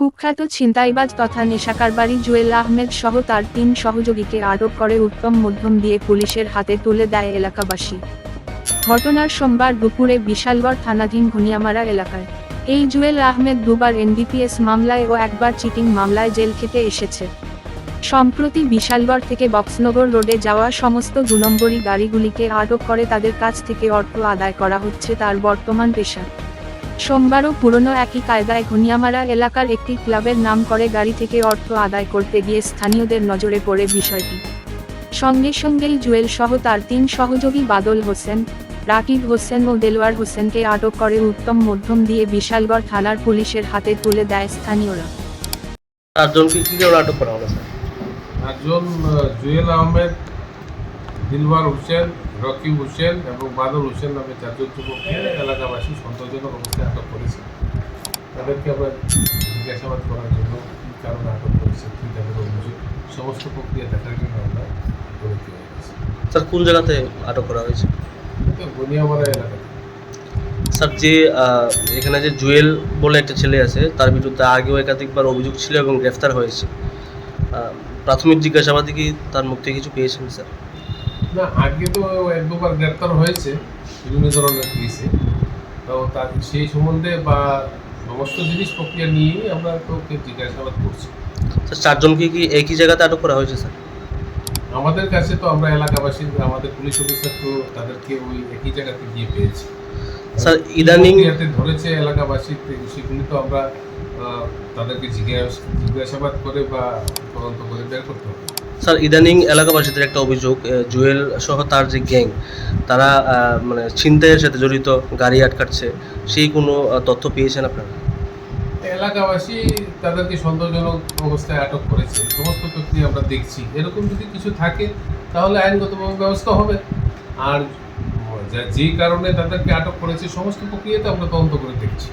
কুখ্যাত ছিনতাইবাজ তথা নেশাকারবারি জুয়েল আহমেদ সহ তার তিন সহযোগীকে আটক করে উত্তম মধ্যম দিয়ে পুলিশের হাতে তুলে দেয় এলাকাবাসী। ঘটনার সোমবার দুপুরে বিশালগড় থানাধীন ঘুনিয়ামারা এলাকায়। এই জুয়েল আহমেদ দুবার এনডিপিএস মামলায় ও একবার চিটিং মামলায় জেল খেতে এসেছে। সম্প্রতি বিশালগড় থেকে বক্সনগর রোডে যাওয়া সমস্ত দু নম্বরী গাড়িগুলিকে আটক করে তাদের কাছ থেকে অর্থ আদায় করা হচ্ছে তার বর্তমান পেশা। সোমবারও পুরনো একই কায়দায় ঘুনিয়ামারা এলাকার একটি ক্লাবের নাম করে গাড়ি থেকে অর্থ আদায় করতে গিয়ে স্থানীয়দের নজরে পড়ে বিষয়টি। সঙ্গে সঙ্গেই জুয়েল সহ তার তিন সহযোগী বাদল হোসেন রাকিব হোসেন ও দেলোয়ার হোসেনকে আটক করে উত্তম মধ্যম দিয়ে বিশালগড় থানার পুলিশের হাতে তুলে দেয় স্থানীয়রা। চারজনকে কি কারণে আটক করা হলো স্যার? একজন জুয়েল আহমেদ দিলবার হোসেন রকিব হোসেন এবং বাদল হোসেন নামে চারজন যুবককে এলাকাবাসী সন্তোষজনক অবস্থায় আটক করেছে। তাদেরকে আমরা জিজ্ঞাসাবাদ করার জন্য কী কারণে আটক করেছে কী তাদের অভিযোগ সমস্ত প্রক্রিয়া দেখার জন্য আমরা হয়ে গেছি। স্যার কোন জায়গাতে আটক করা হয়েছে? তো বনিয়ামারা এলাকাতে। স্যার যে এখানে যে জুয়েল বলে একটা ছেলে আছে তার বিরুদ্ধে আগেও একাধিকবার অভিযোগ ছিল এবং গ্রেফতার হয়েছে। প্রাথমিক জিজ্ঞাসাবাদে কি তার মুখ থেকে কিছু পেয়েছেন স্যার? না আগে তো এক দুবার গ্রেপ্তার হয়েছে বিভিন্ন ধরনের কেসে তো তার সেই সম্বন্ধে বা সমস্ত জিনিস প্রক্রিয়া নিয়েই আমরা তো জিজ্ঞাসাবাদ করছি। স্যার চারজনকে কি একই জায়গাতে আটক করা হয়েছে স্যার? আমাদের কাছে তো আমরা এলাকাবাসী আমাদের পুলিশ অফিসার তো তাদেরকে ওই একই জায়গাতে গিয়ে পেয়েছি। স্যার ইদানিং প্রক্রিয়াতে ধরেছে এলাকাবাসী সেগুলি তো আমরা তাদেরকে জিজ্ঞাসা জিজ্ঞাসাবাদ করে বা তদন্ত করে বের করতে হবে। স্যার, ইদানিং এলাকাবাসীদের একটা অভিযোগ জুয়েল সহ তার যে গ্যাং, তারা মানে ছিনতাইয়ের সাথে জড়িত, গাড়ি আটকাচ্ছে, সেই কোনো তথ্য পেয়েছেন আপনারা? এলাকাবাসী তাদেরকে সন্দেহজনক অবস্থায় আটক করেছে। সমস্ত প্রক্রিয়া আমরা দেখছি। এরকম যদি কিছু থাকে, তাহলে আইনগতভাবে ব্যবস্থা হবে। আর, যা- কারণে তাদেরকে আটক করেছে, সমস্ত প্রক্রিয়াতে আমরা তদন্ত করে দেখছি।